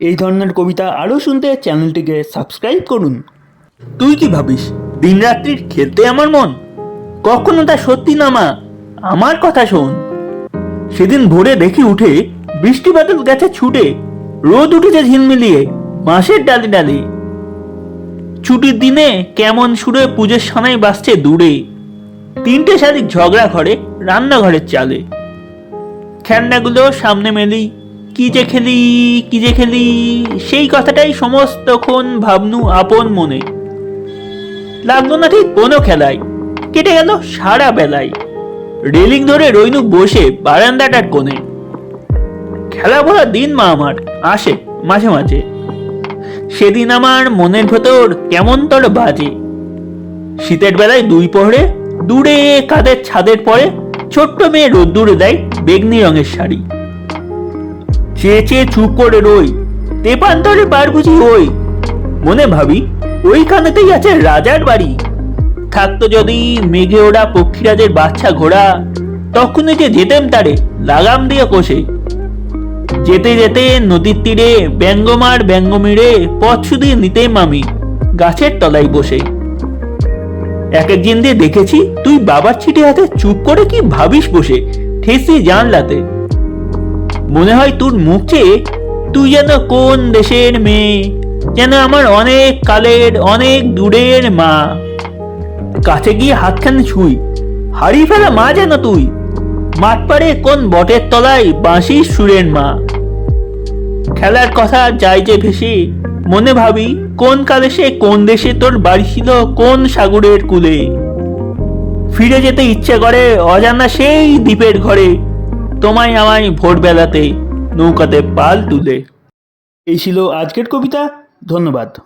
এই ধরনের কবিতা আরও শুনতে চ্যানেলটিকে সাবস্ক্রাইব করুন। তুই কি ভাবিস, দিনরাত্রির খেলতে আমার মন? কখনো তা সত্যি না মা, আমার কথা শোন। সেদিন ভোরে দেখি উঠে বৃষ্টি বাদল গেছে ছুটে, রোদ উঠেছে ঝিলমিলিয়ে মাসের ডালে ডালে। ছুটির দিনে কেমন সুরে পুজোর সানাই বাসছে দূরে, তিনটে শালিক ঝগড়া ঘরে, রান্নাঘরের চালে। খেলনাগুলো সামনে মেলি কি যে খেলি, কি যে খেলি, সেই কথাটাই সমস্তক্ষণ ভাবনু আপন মনে। লাগল না ঠিক কোনো খেলায়। কেটে গেল সারা বেলায়। রেলিং ধরে রইনু বসে বারান্দাটার কোণে। খেলা ভরা দিন মা আমার, আসে মাঝে মাঝে। সেদিন আমার মনের ভেতর কেমন তোর বাজে। শীতের বেলায় দুই পহরে, দূরে কাদের ছাদের পরে, ছোট্ট মেয়ে রোদ্দুরে দেয় বেগনি রঙের শাড়ি। চেয়ে চেয়ে চুপ করে রই। তেপান্তরে বার বুঝি ওই মনে ভাবি, ওইখানেতেই আছে রাজার বাড়ি। থাকতো যদি মেঘে ওড়া পক্ষীরাজের বাচ্চা ঘোড়া, তখনই যে যেতেম তারে, লাগাম দিয়ে কষে। যেতে যেতে নদীর তীরে ব্যঙ্গমার ব্যঙ্গমিরে পথ শুধিয়ে নিতেম আমি, গাছের তলায় বসে। এক একদিন দিয়ে দেখেছি, তুই বাবার ছিটে হাতে চুপ করে কি ভাবিস বসে, ঠেসি জানলাতে। মনে হয় তোর মুখ তুই যেন কোন দেশের মেয়ে, যেন আমার অনেক কালের অনেক দূরের মা। কাছে গিয়ে হাতখানি ছুই, হারিয়ে ফেলা মা যেন তুই মাঠ পাড়ে কোন বটের তলায় বাঁশির সুরের মা। খেলার কথা যাই যে ভেসে, মনে ভাবি কোন কালে সে কোন দেশে তোর বাড়ি ছিল, কোন সাগরের কূলে। ফিরে যেতে ইচ্ছে করে অজানা সেই দ্বীপের ঘরে তোমায় আমায় ভোরবেলাতে নৌকাতে পাল তুলে। এই ছিল আজকের কবিতা। ধন্যবাদ।